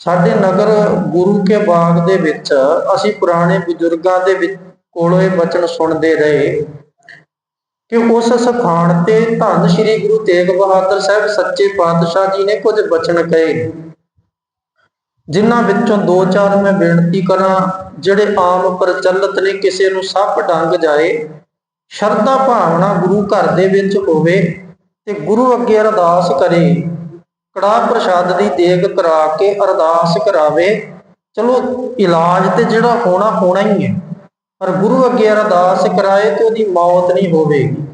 ਸਾਡੇ ਨਗਰ ਗੁਰੂ ਕੇ ਬਾਗ ਦੇ ਵਿੱਚ ਅਸੀਂ ਪੁਰਾਣੇ ਬਜ਼ੁਰਗਾਂ ਦੇ ਵਿੱਚ ਕੋਲੋਂ ਇਹ ਬਚਨ ਸੁਣਦੇ ਰਹੇ ਕਿ ਉਸ ਸਥਾਨ ਤੇ ਧੰਨ ਸ਼੍ਰੀ ਗੁਰੂ ਤੇਗ ਬਹਾਦਰ ਸਾਹਿਬ ਸੱਚੇ ਪਾਤਸ਼ਾਹ ਜੀ ਨੇ ਕੁਝ ਬਚਨ ਕਹੇ, ਜਿਨ੍ਹਾਂ ਵਿੱਚੋਂ ਦੋ ਚਾਰ ਮੈਂ ਬੇਨਤੀ ਕਰਾਂ, ਜਿਹੜੇ ਆਮ ਪ੍ਰਚਲਿਤ ਨੇ, ਕਿਸੇ ਨੂੰ ਸੱਪ ਡੰਗ ਜਾਏ, ਸ਼ਰਧਾ ਭਾਵਨਾ ਗੁਰੂ ਘਰ ਦੇ ਵਿੱਚ ਹੋਵੇ ਤੇ ਗੁਰੂ ਅੱਗੇ ਅਰਦਾਸ ਕਰੇ। ਕੜਾਹ ਪ੍ਰਸ਼ਾਦ ਦੀ ਦੇਗ ਕਰਾ ਕੇ ਅਰਦਾਸ ਕਰਾਵੇ, ਚਲੋ ਇਲਾਜ ਤੇ ਜਿਹੜਾ ਹੋਣਾ ਹੋਣਾ ਹੀ ਹੈ। ਪਰ ਗੁਰੂ ਅੱਗੇ ਅਰਦਾਸ ਕਰਾਏ ਤੇ ਉਹਦੀ ਮੌਤ ਨਹੀਂ ਹੋਵੇਗੀ।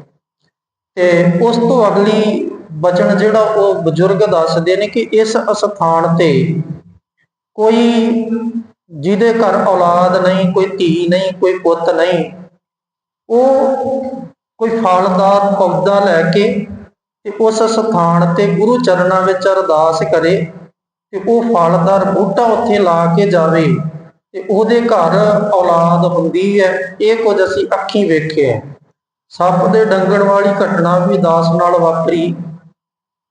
ਤੇ ਉਸ ਤੋਂ ਅਗਲੀ ਬਚਨ ਜਿਹੜਾ ਉਹ ਬਜ਼ੁਰਗ ਦੱਸਦੇ ਨੇ ਕਿ ਇਸ ਅਸਥਾਨ ਤੇ ਕੋਈ ਜਿਹਦੇ ਘਰ ਔਲਾਦ ਨਹੀਂ, ਕੋਈ ਧੀ ਨਹੀਂ, ਕੋਈ ਪੁੱਤ ਨਹੀਂ, ਉਹ ਕੋਈ ਫਲਦਾਰ ਪੌਦਾ ਲੈ ਕੇ ਤੇ ਉਸ ਸਥਾਨ ਤੇ ਗੁਰੂ ਚਰਨਾਂ ਵਿੱਚ ਅਰਦਾਸ ਕਰੇ ਤੇ ਉਹ ਫਲਦਾਰ ਬੂਟਾ ਉੱਥੇ ਲਾ ਕੇ ਜਾਵੇ ਤੇ ਉਹਦੇ ਘਰ ਔਲਾਦ ਹੁੰਦੀ ਹੈ, ਇਹ ਕੁਝ ਅਸੀਂ ਅੱਖੀਂ ਵੇਖਿਆ ਸੱਪ ਦੇ ਡੰਗਣ ਵਾਲੀ ਘਟਨਾ ਵੀ ਦਾਸ ਨਾਲ ਵਾਪਰੀ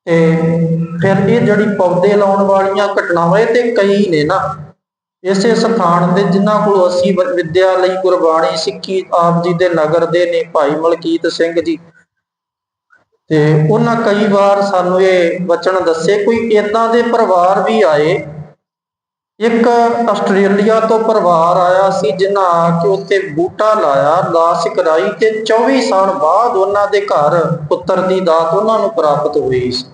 ਤੇ ਫਿਰ ਇਹ ਜਿਹੜੀ ਪੌਦੇ ਲਾਉਣ ਵਾਲੀਆਂ ਘਟਨਾਵਾਂ, ਇਹ ਤੇ ਕਈ ਨੇ ਨਾ। ਇਸੇ ਸਥਾਨ ਦੇ ਜਿਨ੍ਹਾਂ ਕੋਲ ਅਸੀਂ ਵਿਦਿਆ ਲਈ ਗੁਰਬਾਣੀ ਸਿੱਖੀ, ਆਪ ਜੀ ਦੇ ਨਗਰ ਦੇ ਨੇ, ਭਾਈ ਮਲਕੀਤ ਸਿੰਘ ਜੀ। ਤੇ ਉਹਨਾਂ ਕਈ ਵਾਰ ਸਾਨੂੰ ਇਹ ਬਚਨ ਦੱਸੇ ਕੋਈ ਇਦਾਂ ਦੇ ਪਰਿਵਾਰ ਵੀ ਆਏ। ਇੱਕ ਆਸਟ੍ਰੇਲੀਆ ਤੋਂ ਪਰਿਵਾਰ ਆਇਆ ਸੀ ਜਿਨ੍ਹਾਂ ਆ ਕੇ ਉੱਥੇ ਬੂਟਾ ਲਾਇਆ, ਲਾਸ਼ ਕਰਾਈ ਤੇ 24 ਸਾਲ ਬਾਅਦ ਉਹਨਾਂ ਦੇ ਘਰ ਪੁੱਤਰ ਦੀ ਦਾਤ ਉਹਨਾਂ ਨੂੰ ਪ੍ਰਾਪਤ ਹੋਈ ਸੀ।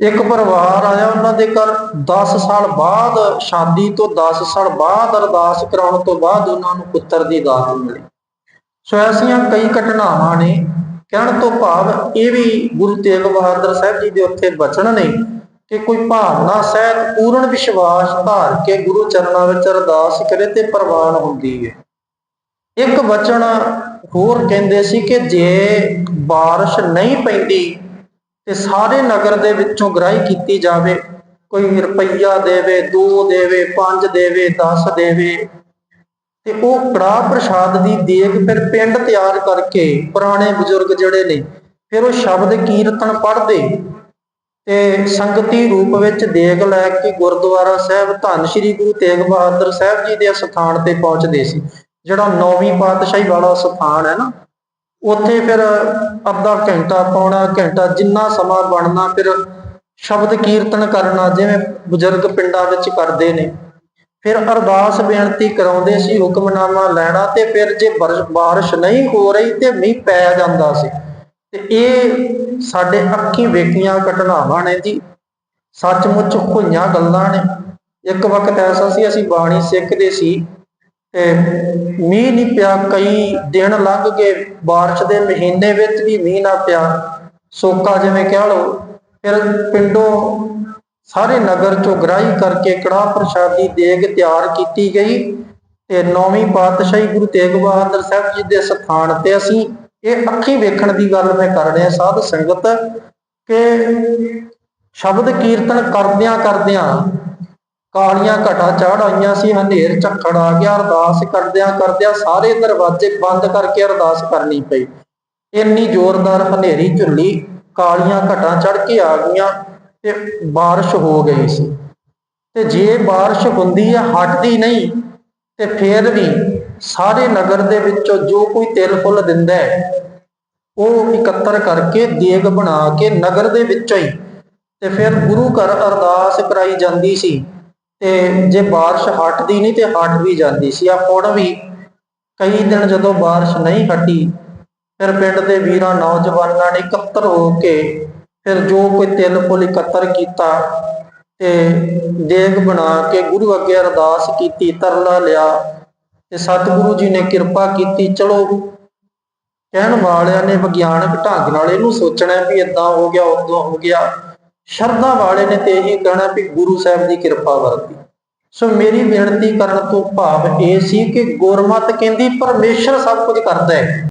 ਇੱਕ ਪਰਿਵਾਰ ਆਇਆ ਉਹਨਾਂ ਦੇ ਘਰ 10 ਸਾਲ ਬਾਅਦ, ਸ਼ਾਦੀ ਤੋਂ 10 ਸਾਲ ਬਾਅਦ, ਅਰਦਾਸ ਕਰਾਉਣ ਤੋਂ ਬਾਅਦ ਉਹਨਾਂ ਨੂੰ ਪੁੱਤਰ ਦੀ ਦਾਤ ਮਿਲੀ। ਸੋ ਐਸੀਆਂ ਕਈ ਘਟਨਾਵਾਂ ਨੇ ਕਹਿਣ ਤੋਂ ਭਾਵ ਇਹ ਵੀ ਗੁਰੂ ਤੇਗ ਬਹਾਦਰ ਸਾਹਿਬ ਜੀ ਦੇ ਉੱਥੇ ਬਚਨ ਨੇ ਕਿ ਕੋਈ ਭਾਵਨਾ ਸਹਿਤ ਪੂਰਨ ਵਿਸ਼ਵਾਸ ਧਾਰ ਕੇ ਗੁਰੂ ਚਰਨਾਂ ਵਿੱਚ ਅਰਦਾਸ ਕਰੇ ਤੇ ਪ੍ਰਵਾਨ ਹੁੰਦੀ ਹੈ ਇੱਕ ਬਚਨ ਹੋਰ ਕਹਿੰਦੇ ਸੀ ਕਿ ਜੇ ਬਾਰਿਸ਼ ਨਹੀਂ ਪੈਂਦੀ ਤੇ ਸਾਰੇ ਨਗਰ ਦੇ ਵਿੱਚੋਂ ਗ੍ਰਾਹੀ ਕੀਤੀ ਜਾਵੇ, ਕੋਈ ਰੁਪਈਆ ਦੇਵੇ 2 ਦੇਵੇ 5 ਦੇਵੇ 10 ਦੇਵੇ ਤੇ ਉਹ ਕੜਾਹ ਪ੍ਰਸ਼ਾਦ ਦੀ ਦੇਗ ਫਿਰ ਪਿੰਡ ਤਿਆਰ ਕਰਕੇ ਪੁਰਾਣੇ ਬਜ਼ੁਰਗ ਜਿਹੜੇ ਨੇ, ਫਿਰ ਉਹ ਸ਼ਬਦ ਕੀਰਤਨ ਪੜ੍ਹਦੇ ਤੇ ਸੰਗਤੀ ਰੂਪ ਵਿੱਚ ਦੇਗ ਲੈ ਕੇ ਗੁਰਦੁਆਰਾ ਸਾਹਿਬ ਧੰਨ ਸ਼੍ਰੀ ਗੁਰੂ ਤੇਗ ਬਹਾਦਰ ਸਾਹਿਬ ਜੀ ਦੇ ਸਥਾਨ ਤੇ ਪਹੁੰਚਦੇ ਸੀ, ਜਿਹੜਾ ਨੌਵੀਂ ਪਾਤਸ਼ਾਹੀ ਵਾਲਾ ਸਥਾਨ ਹੈ ਨਾ, ਉੱਥੇ ਫਿਰ ਅੱਧਾ ਘੰਟਾ ਪੌਣਾ ਘੰਟਾ ਜਿੰਨਾ ਸਮਾਂ ਬਣਨਾ, ਫਿਰ ਸ਼ਬਦ ਕੀਰਤਨ ਕਰਨਾ ਜਿਵੇਂ ਬਜ਼ੁਰਗ ਪਿੰਡਾਂ ਵਿੱਚ ਕਰਦੇ ਨੇ। ਫਿਰ ਅਰਦਾਸ ਬੇਨਤੀ ਕਰਾਉਂਦੇ ਸੀ ਹੁਕਮਨਾਮਾ ਲੈਣਾ ਤੇ ਫਿਰ ਜੇ ਬਰਸ਼- ਬਾਰਿਸ਼ ਨਹੀਂ ਹੋ ਰਹੀ ਤੇ ਮੀਂਹ ਪੈ ਜਾਂਦਾ ਸੀ। ਤੇ ਇਹ ਸਾਡੇ ਅੱਖੀਂ ਵੇਖੀਆਂ ਘਟਨਾਵਾਂ ਨੇ ਜੀ। ਸੱਚਮੁੱਚ ਹੋਈਆਂ ਗੱਲਾਂ ਨੇ। ਇੱਕ ਵਕਤ ਐਸਾ ਸੀ, ਅਸੀਂ ਬਾਣੀ ਸਿੱਖਦੇ ਸੀ ਤੇ ਮੀਂਹ ਨਹੀਂ ਪਿਆ, ਕਈ ਦਿਨ ਲੰਘ ਗਏ, ਬਾਰਿਸ਼ ਦੇ ਮਹੀਨੇ ਵਿੱਚ ਵੀ ਮੀਂਹ ਨਾ ਪਿਆ। ਸੋਕਾ ਜਿਵੇਂ ਕਹਿ ਲਓ, ਫਿਰ ਪਿੰਡੋਂ ਸਾਰੇ ਨਗਰ ਚੋਂ ਗ੍ਰਾਹੀ ਕਰਕੇ ਕੜਾਹ ਪ੍ਰਸ਼ਾਦੀ ਦੇਗ ਤਿਆਰ ਕੀਤੀ ਗਈ ਤੇ ਨੌਵੀਂ ਪਾਤਸ਼ਾਹੀ ਗੁਰੂ ਤੇਗ ਬਹਾਦਰ ਸਾਹਿਬ ਜੀ ਦੇ ਸਥਾਨ ਤੇ ਅਸੀਂ ਇਹ ਅੱਖੀ ਵੇਖਣ ਦੀ ਗੱਲ ਮੈਂ ਕਰ ਰਿਹਾ ਸਾਧ ਸੰਗਤ ਕਿ ਸ਼ਬਦ ਕੀਰਤਨ ਕਰਦਿਆਂ ਕਰਦਿਆਂ ਕਾਲੀਆਂ ਘਟਾ ਚੜ ਆਈਆਂ ਸੀ, ਹਨੇਰ ਝੱਖੜ ਆ ਗਿਆ, ਅਰਦਾਸ ਕਰਦਿਆਂ ਕਰਦਿਆਂ ਸਾਰੇ ਦਰਵਾਜ਼ੇ ਬੰਦ ਕਰਕੇ ਅਰਦਾਸ ਕਰਨੀ ਪਈ। ਇੰਨੀ ਜ਼ੋਰਦਾਰ ਹਨੇਰੀ ਝੁੱਲੀ, ਕਾਲੀਆਂ ਘਟਾਂ ਚੜ ਕੇ ਆ ਗਈਆਂ। ਤੇ بارش ਹੋ ਗਈ ਸੀ ਤੇ ਜੇ بارش ਹੁੰਦੀ ਹੈ ਹਟਦੀ ਨਹੀਂ ਤੇ ਫੇਰ ਵੀ ਸਾਰੇ ਨਗਰ ਦੇ ਵਿੱਚੋਂ ਜੋ ਕੋਈ ਤਿਲ ਫੁੱਲ ਦਿੰਦਾ ਹੈ ਉਹ ਇਕੱਤਰ ਕਰਕੇ ਦੇਗ ਬਣਾ ਕੇ ਨਗਰ ਦੇ ਵਿੱਚੋਂ ਹੀ ਤੇ ਫਿਰ ਗੁਰੂ ਘਰ ਅਰਦਾਸ ਕਰਾਈ ਜਾਂਦੀ ਸੀ ਤੇ ਜੇ بارش ਹਟਦੀ ਨਹੀਂ ਤੇ ਹਟ ਵੀ ਜਾਂਦੀ ਸੀ ਆ ਹੁਣ ਵੀ ਕਈ ਦਿਨ ਜਦੋਂ بارش ਨਹੀਂ ਹਟੀ ਫਿਰ ਪਿੰਡ ਦੇ ਵੀਰਾਂ ਨੌਜਵਾਨਾਂ ਨੇ ਇਕੱਤਰ ਹੋ ਕੇ ਫਿਰ ਜੋ ਕੋਈ ਤਿਲ ਫੁੱਲ ਇਕੱਤਰ ਕੀਤਾ ਤੇ ਦੇਗ ਬਣਾ ਕੇ ਗੁਰੂ ਅੱਗੇ ਅਰਦਾਸ ਕੀਤੀ, ਤਰਲਾ ਲਿਆ ਤੇ ਸਤਿਗੁਰੂ ਜੀ ਨੇ ਕਿਰਪਾ ਕੀਤੀ, ਚਲੋ ਕਹਿਣ ਵਾਲਿਆਂ ਨੇ ਵਿਗਿਆਨਕ ਢੰਗ ਨਾਲ ਇਹਨੂੰ ਸੋਚਣਾ ਵੀ ਇਦਾਂ ਹੋ ਗਿਆ ਉਦੋਂ ਹੋ ਗਿਆ। ਸ਼ਰਧਾ ਵਾਲੇ ਨੇ ਤੇ ਇਹੀ ਕਹਿਣਾ ਵੀ ਗੁਰੂ ਸਾਹਿਬ ਦੀ ਕਿਰਪਾ ਵਰਤੀ। ਸੋ ਮੇਰੀ ਬੇਨਤੀ ਕਰਨ ਤੋਂ ਭਾਵ ਇਹ ਸੀ ਕਿ ਗੁਰਮਤ ਕਹਿੰਦੀ ਪਰਮੇਸ਼ਰ ਸਭ ਕੁਝ ਕਰਦਾ ਹੈ।